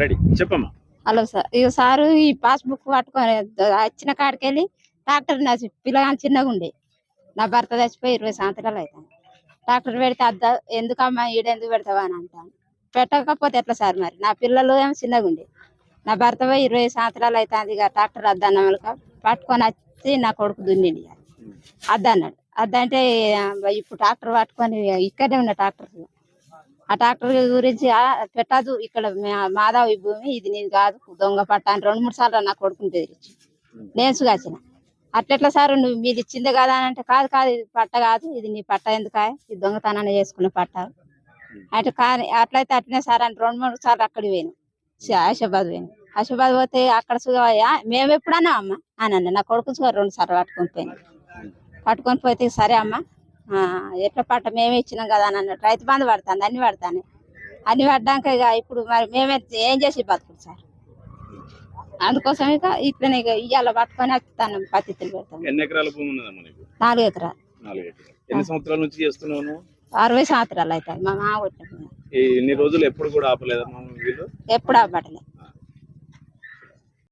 Ready. చెప్పమ్మా. Hello sir. ఇక sir ఈ పాస్బుక్ పట్టుకొని వచ్చిన కాడికి వెళ్ళి డాక్టర్ నా పిల్లగాని చిన్నగా ఉండే నా భర్త చచ్చిపోయి ఇరవై సంవత్సరాలు అవుతాను డాక్టర్ పెడితే అద్ద ఎందుకమ్మా ఈడెందుకు పెడతావా అని అంటాను. పెట్టకపోతే ఎట్లా సార్ మరి? నా పిల్లలు ఏమో చిన్నగా ఉండే నా భర్త పోయి ఇరవై సంవత్సరాలు అవుతుంది ఇక డాక్టర్ అద్దన్నమలక పట్టుకొని వచ్చి నా కొడుకు దున్నిండి అద్దన్నాడు అద్దంటే ఇప్పుడు డాక్టర్ పట్టుకొని ఇక్కడే ఉన్న డాక్టర్ ఆ ట్రాక్టర్ గురించి "ఆ, పెట్టదు. ఇక్కడ మాధవి ఈ భూమి ఇది నేను కాదు. దొంగ పట్ట అని రెండు మూడు సార్లు నా కొడుకుని బెదిరించి. నేను సుగాచిన అట్లెట్లా సార్? నువ్వు మీది ఇచ్చింది కదా అని అంటే కాదు కాదు ఇది పట్ట కాదు. ఇది నీ పట్ట ఎందుకా ఇది దొంగతనాన్ని చేసుకున్న పట్ట. అంటే కానీ అట్లయితే అట్లనే సార్ అని రెండు మూడు సార్లు అక్కడికి పోయాను. సి- ఆశాబాద్ పోయాను. ఆశాబాద్ పోతే అక్కడ సుగవయ్యా మేము ఎప్పుడన్నా అమ్మ? అని అన్న. నా కొడుకు రెండు సార్లు పట్టుకొని పోయాను. పట్టుకొని పోతే సరే అమ్మ. ఎట్లా పట్ట మేమే ఇచ్చినాం కదా అని అన్నట్టు. రైతు బంధు పడుతుంది అన్ని పడతాను అన్ని పడ్డాక ఇక ఇప్పుడు మరి మేమే ఏం చేసి బతుకుడు సార్? అందుకోసం ఇక ఇట్లనే ఇక ఇవాళ పట్టుకొని వస్తాను పత్తితులు పెడతాను ఎన్ని ఎకరాల భూమి నాలుగు ఎకరాలు. ఎన్ని సంవత్సరాల నుంచి? అరవై సంవత్సరాలు అవుతాయి మా మామ కొట్టిన ఈ ఇన్ని రోజులు ఎప్పుడు కూడా వీళ్ళు? ఎప్పుడు అవ్వట్లే